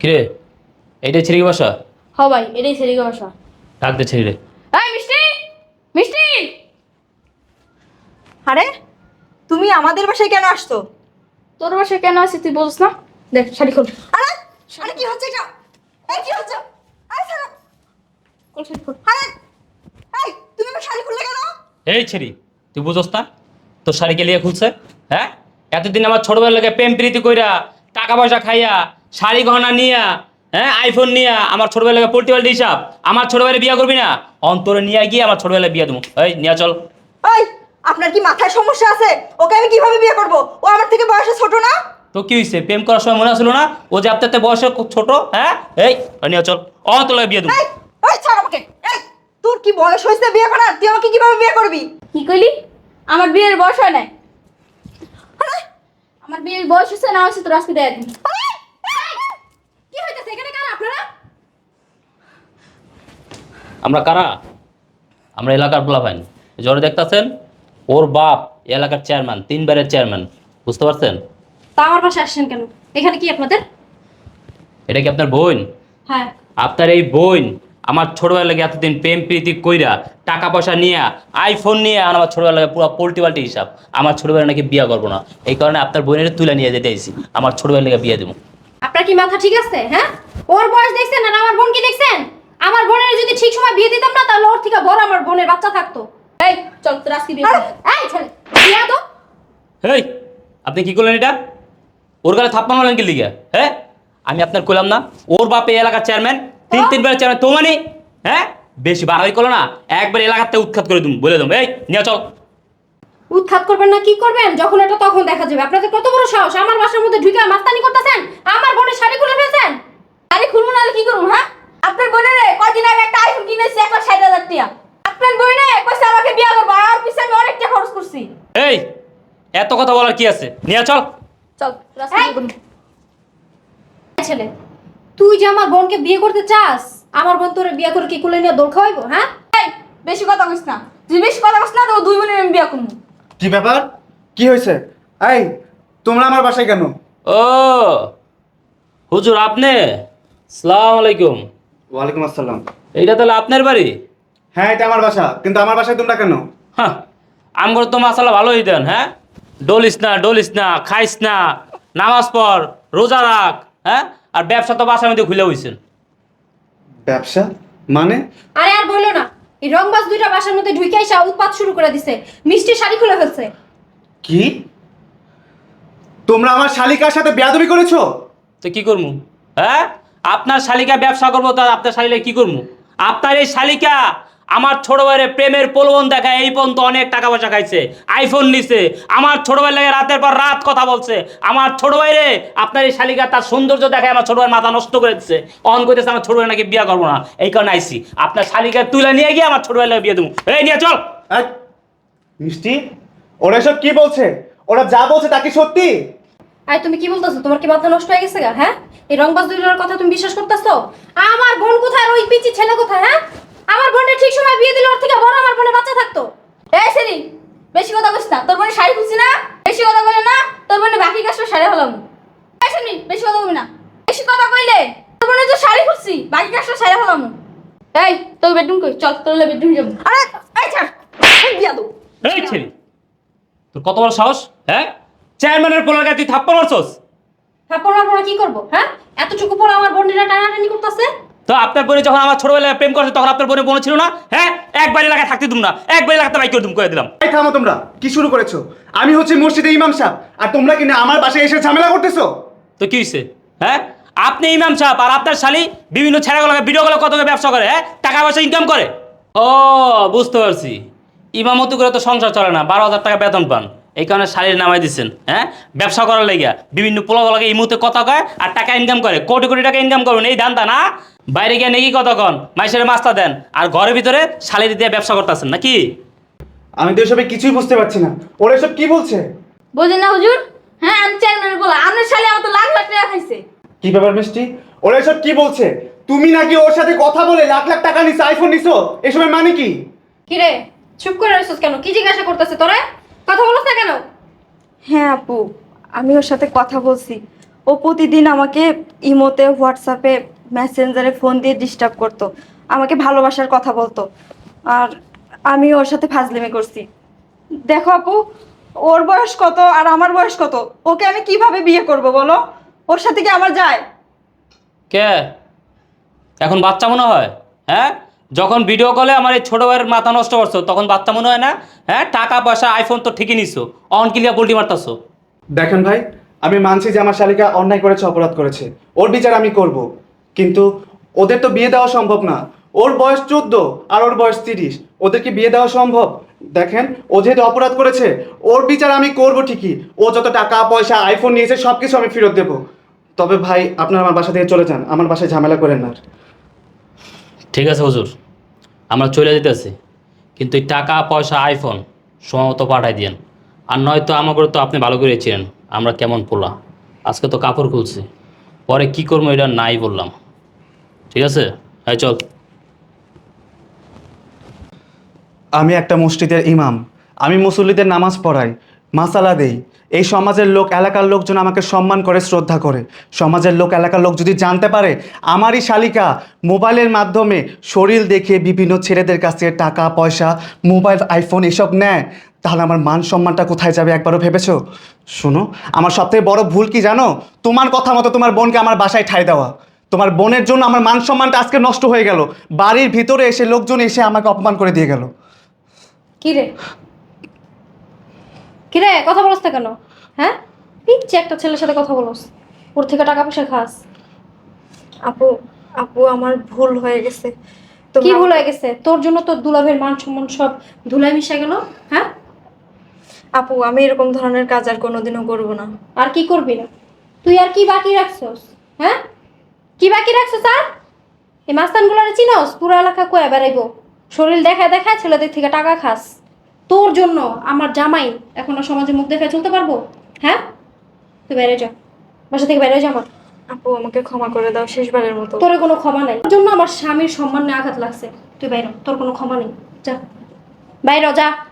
কিরে এইটাই ছেড়ে বাসা? হ ভাই এটাই সেরিগা বাসা। ডাক দে ছেড়ে এই মিষ্টি মিষ্টি! আরে তুমি আমাদের বাসায় কেন আসছো? তোর বাসায় কেন আছিস তুই বলছ না? দেখ শাড়ি খোল। আরে আরে কি হচ্ছে এটা? এই কি হচ্ছে? আরে ছাড়ো। খোল শাড়ি খোল। আরে এই তুমি আমার শাড়ি খুললে কেন? এই ছেড়ি তুই বুঝোস না? তোর শাড়ি কে লিয়ে খুলছে? হ্যাঁ? এতদিন আমার ছোটবেলা লাগে প্রেম প্রীতি কইরা টাকা পয়সা খাইয়া শাড়ি গহনা নিয়া হ্যাঁ আইফোন নিয়া আমার ছোটবেলা পড়তে পাল্টি হিসাব। আমার ছোটবেলায় বিয়া করবি না। অন্তরে নিয়ে গিয়ে আমার ছোটবেলায় বিয়া দেবো। এই নিয়া চল। এই আপনার কি মাথায় সমস্যা আছে? ওকে আমি কীভাবে বিয়ে করব? ও আমার থেকে বয়সে ছোট না? তো কি হয়েছে? প্রেম করার সময় মনে আসলো না? ও যে আপনার বয়সে খুব ছোট হ্যাঁ? এই নিয়ে চল। অন্তরে বিয়ে দেবো। এই ওই ছাড় আমাকে। এই তোর কি বয়স হয়েছে বিয়ে করার? তুই আমাকে কীভাবে বিয়ে করবি? কি কইলি? আমার বিয়ের বয়স হয় নাই। আমার বিয়ের বয়স হচ্ছে না হচ্ছে তোর আজকে দেয় দিন কি হইতেছে এখানে কারা আপনারা আমরা কারা? আমরা এলাকার পোলাপাইন জ্বরে দেখতেছেন? ওর বাপ এলাকার চেয়ারম্যান তিনবারের চেয়ারম্যান বুঝতে পারছেন? তা আমার পাশে আসছেন কেন? এখানে কি আপনাদের? এটা কি আপনার বোন? হ্যাঁ। আপনার এই বোন আমার ছোটবেলা লাগে এতদিন প্রেম প্রীতি কইরা টাকা পয়সা নিয়ে আইফোন নিয়ে আর আমার ছোটবেলা লাগে পুরো পোল্টি পাল্টি হিসাব। আমার ছোটবেলা নাকি বিয়া করব না। এই কারণে আপনার বোনের তুলে নিয়ে যেতে আইছি। আমার ছোটবেলা লাগে বিয়ে দেবো। আপনার কি মাথা ঠিক আছে হ্যাঁ? ওর বয়স দেখছেন আর আমার বোন কি দেখছেন? আমার বোনের যদি ঠিক সময় বিয়ে দিতাম না তাহলে ওর থেকে বড় আমার বোনের বাচ্চা থাকতো। এই চল তোর আজকে বিয়ে করব। এই ছেলে বিয়া তো। হেই আপনি কি করলেন এটা? ওর গালে থাপ্পা মারলেন কি লিগে? হ্যাঁ আমি আপনার কইলাম না ওর বাপে এই এলাকার চেয়ারম্যান তিন তিনবার চেয়ারম্যান তো মানে হ্যাঁ বেশি বাড়াই করল না একবার এলাকাতে উৎখাত করে দিম বলে দিম এই নিয়ে চল। উৎখাত করবেন না কি করবেন? যখন এটা তখন দেখা যাবে। আপনাদের কত বড় সাহস? আমার বাসার মধ্যে ঢুকে মাস্তানি করতেছেন? আমার বোনের শাড়ি খুলে ফেলছেন? আরে খুলবো নাহলে কি করব হ্যাঁ? আপনার বোনের কয়দিন আগে একটা আইফোন কিনেছি এক লাখ ষাট হাজার টাকা। আপনার বোনে কইছে আমাকে বিয়ে করব? আর পিছনে আমি অনেক টাকা খরচ করছি। এই এত কথা বলার কি আছে? নিয়ে চল। চল করব। এই। ছেলে তুই যে আমার বোনকে বিয়ে করতে চাস আমার বোন তোরে বিয়ে করে কি কুলে নিয়ে দৌড় খাওয়াইবো হ্যাঁ? এই বেশি কথা কইস না। তুই বেশি কথা কইস না তো দুই বোনের আমি বিয়ে করব। কি ব্যাপার? কি হয়েছে? এই তোমরা আমার বাসায় কেন? ও হুজুর আপনি? সালাম আলাইকুম। ওয়ালাইকুম আসসালাম। এইটা তাহলে আপনার বাড়ি? হ্যাঁ এটা আমার বাসা। কিন্তু আমার বাসায় তোমরা কেন? হ্যাঁ আমগর তো মাসালা ভালোই দেন হ্যাঁ? ডলিস না ডলিস না খাইস না নামাজ পড় রোজা রাখ হ্যাঁ? আর ব্যবসা তো বাসার মধ্যে খুলে হইছেন ব্যবসা? মানে? আরে আর বলল না এই রংবাজ দুইটা বাসার মধ্যে ঢুকে এসে উৎপাত শুরু করে দিছে। মিষ্টি শাড়ি খুলে ফেলছে। কি? তোমরা আমার শালিকার সাথে বেয়াদবি করেছ? তো কি করব হ্যাঁ? আপনার শালিকা ব্যবসা করব তা আপনার শালিকা কি করব? আপনার এই শালিকা আমার ছোট ভাইয়ের প্রেমের প্রলোভন দেখায় এই পর্যন্ত অনেক টাকা পয়সা খাইছে আইফোন নিছে। আমার ছোট ভাই লাগে রাতের পর রাত কথা বলছে। আমার ছোট ভাইরে আপনার এই শালিকা তার সৌন্দর্য দেখায় আমার ছোট ভাইয়ের মাথা নষ্ট করে দিচ্ছে অন করতেছে আমার ছোট ভাই নাকি বিয়ে করব না। এই কারণে আইসি আপনার শালিকা তুলে নিয়ে গিয়ে আমার ছোট ভাই লাগে বিয়ে দেবো। এই, নিয়ে চল। মিষ্টি, ওরা এসব কি বলছে? ওরা যা বলছে তা কি সত্যি? আরে তুমি কি বলতেছো? তোমার কি মাথা নষ্ট হয়ে গেছে গা হ্যাঁ? এই রংবাজ দুইটার কথা তুমি বিশ্বাস করতেছো? আমার বোন কোথায়? আর ওই পিচি ছেলে কোথায় হ্যাঁ? আমার বোনের ঠিক সময় বিয়ে দিলে ওর থেকে বড় আমার বোনের বাচ্চা থাকতো। এই সেরি, বেশি কথা কইস না। তোর বোনের শাড়ি খুলছি না? বেশি কথা কইলে না? তোর বোনের বাকি কাজটা শাড়ি হলাম এই সেরি বেশি কথা কইবি না। বেশি কথা কইলে তোর বোনের তো শাড়ি খুলছি, বাকি কাজটা শাড়ি হলাম এই, তোর বেডরুম কই? চল, তোর বেডরুম যাব। আরে, এই ছাড়, এই এই ছেলে, তোর কত বড় সাহস হ্যাঁ? চেয়ারম্যানের পোলার গায়ে তুই থাপ্পড় মারছস? হ্যাঁ পড়া পড়া কি করব হ্যাঁ? এতটুকু পড়া আমার বোনেরা টানাটানি করতেছে? তো আপনার বোনে যখন আমার ছোটবেলায় প্রেম করছে তখন আপনার বোনে বোন ছিল না? হ্যাঁ? একবার এলাকায় থাকতে দিম না। একবার এলাকাতে বাইক করে দিম করে দিলাম। এই থামো তোমরা কি শুরু করেছ? আমি হচ্ছে মসজিদে ইমাম সাহেব আর তোমরা কিনা আমার বাসায় এসে ঝামেলা করতেছো? তো কি হয়েছে হ্যাঁ? আপনি ইমাম সাহেব আর আপনার শালি বিভিন্ন ছেলেগুলোকে ভিডিওগুলো কত করে ব্যবসা করে হ্যাঁ? টাকা পয়সা ইনকাম করে? ও বুঝতে পারছি। ইমামতি করে তো সংসার চলে না বারো হাজার টাকা বেতন পান। এই কারণে শালির নামাই দিচ্ছেন হ্যাঁ? ব্যবসা করার লেগিয়া। বিভিন্ন পোলাগুলোকে এই মুহূর্তে কথা কয় আর টাকা ইনকাম করে। কোটি কোটি টাকা ইনকাম করুন এই ধান্দা না? বাইরে গিয়ে নেকি কত কন মাইসের মাস্তা দেন আর ঘরের ভিতরে শালির দিয়ে ব্যবসা করতেছেন নাকি? আমি তো এসবে কিছুই বুঝতে পারছি না। ওরা এসব কি বলছে? বোঝেন না হুজুর? হ্যাঁ আমি চেয়ারম্যানের বলা। আপনার শাড়ি আমার তো লাখ লাখ টাকা খাইছে। কি ব্যাপার মিষ্টি? ওরা এসব কি বলছে? তুমি নাকি ওর সাথে কথা বলে লাখ লাখ টাকা নিছো আইফোন নিছো? এসবের মানে কি? কিরে চুপ করে রইছিস কেন? কি জিজ্ঞাসা করতেছে তোরা? কথা বলছ না কেন? হ্যাঁ আপু আমি ওর সাথে কথা বলছি। ও ও প্রতিদিন আমাকে ইমোতে হোয়াটসঅ্যাপে মেসেঞ্জারে ফোন দিয়ে ডিস্টার্ব করতো। আমাকে ভালোবাসার কথা বলতো। আর আমি ওর সাথে ফাজলিমি করছি। দেখো আপু ওর বয়স কত আর আমার বয়স কত? ওকে আমি কীভাবে বিয়ে করব বলো? ওর সাথে কি আমার যায়? কে? এখন বাচ্চা মনে হয়? হ্যাঁ? যখন ভিডিও কলে আমার এই ছোটো ভাইয়ের মাথা নষ্ট করছ, তখন বাচ্চা মনে হয় না হ্যাঁ টাকা পয়সা আইফোন তো ঠিকই নিছো, অন ক্লিয়ার পোল্টি মারতাছো। দেখেন ভাই, আমি মানছি যে আমার শালিকা অন্যায় করেছে, অপরাধ করেছে। ওর বিচার আমি করব। কিন্তু ওদের তো বিয়ে দেওয়া সম্ভব না। ওর বয়স চোদ্দ আর ওর বয়স তিরিশ। ওদের কি বিয়ে দেওয়া সম্ভব? দেখেন, ও যেহেতু অপরাধ করেছে, ওর বিচার আমি করব ঠিকই। ও যত টাকা, পয়সা আইফোন নিয়েছে সব কিছু আমি ফেরত দেবো। তবে ভাই, আপনারা আমার বাসা থেকে চলে যান। আমার বাসায় ঝামেলা করেন না। ঠিক আছে হুজুর? আমরা চলে যেতেছি। কিন্তু এই টাকা, পয়সা আইফোন সময় মতো পাঠাই দিয়েন। আর নয়তো আমাকে তো আপনি ভালো করে ছিলেন। আমরা কেমন পোলা। আজকে তো কাপড় খুলছি। পরে কি করব এটা নাই বললাম। ঠিক আছে? হ্যাঁ চল। আমি একটা মসজিদের ইমাম। আমি মুসল্লিদের নামাজ পড়াই। মাসালা দেই। এই সমাজের লোক, এলাকার লোকজন আমাকে সম্মান করে, শ্রদ্ধা করে। সমাজের লোক, এলাকার লোক যদি জানতে পারে, আমারই শালিকা মোবাইলের মাধ্যমে শরীর দেখে বিভিন্ন ছেলেদের কাছ থেকে টাকা, পয়সা, মোবাইল, আইফোন এসব নেয়, তাহলে আমার মান সম্মানটা কোথায় যাবে একবারও ভেবেছো? শোনো, আমার সবথেকে বড় ভুল কি জানো? তোমার কথা মতো তোমার বোনকে আমার বাসায় ঠাই দেওয়া। তোমার বোনের জন্য আমার মান সম্মানটা আজকে নষ্ট হয়ে গেল। বাড়ির ভিতরে এসে লোকজন এসে আমাকে অপমান করে দিয়ে গেল। কি রে? কি রে কথা বলছ না কেন? হ্যাঁ? পিচ্ছে একটা ছেলের সাথে কথা বলস। ওর থেকে টাকা পয়সা খাস। আপু আপু আমার ভুল হয়ে গেছে। কি ভুল হয়ে গেছে? তোর জন্য তোর দুলাভের মান সম্মান সব ধুলায় মিশে গেল হ্যাঁ? আপু আমি এরকম ধরনের কাজ আর কোনোদিনও করব না। আর কি করবি না? তুই আর কি বাকি রাখছস হ্যাঁ? কি বাকি রাখছস আর? এই মাস্তানগুলোরে চিনস? পুরো এলাকা কয়ে বেড়াইবো। শরীর দেখায় দেখায় ছেলেদের থেকে টাকা খাস। তোর জন্য আমার জামাই এখন আর সমাজে মুখ দেখায় চলতে পারব? হ্যাঁ? তুই বাইরে যা। বাসা থেকে বাইরে যা আমার। আপু আমাকে ক্ষমা করে দাও শেষবারের মতো। তোর কোনো ক্ষমা নাই। তোর জন্য আমার স্বামীর সম্মানে আঘাত লাগছে। তুই বাইরে তোর কোনো ক্ষমা নেই। যা। বাইরে যা।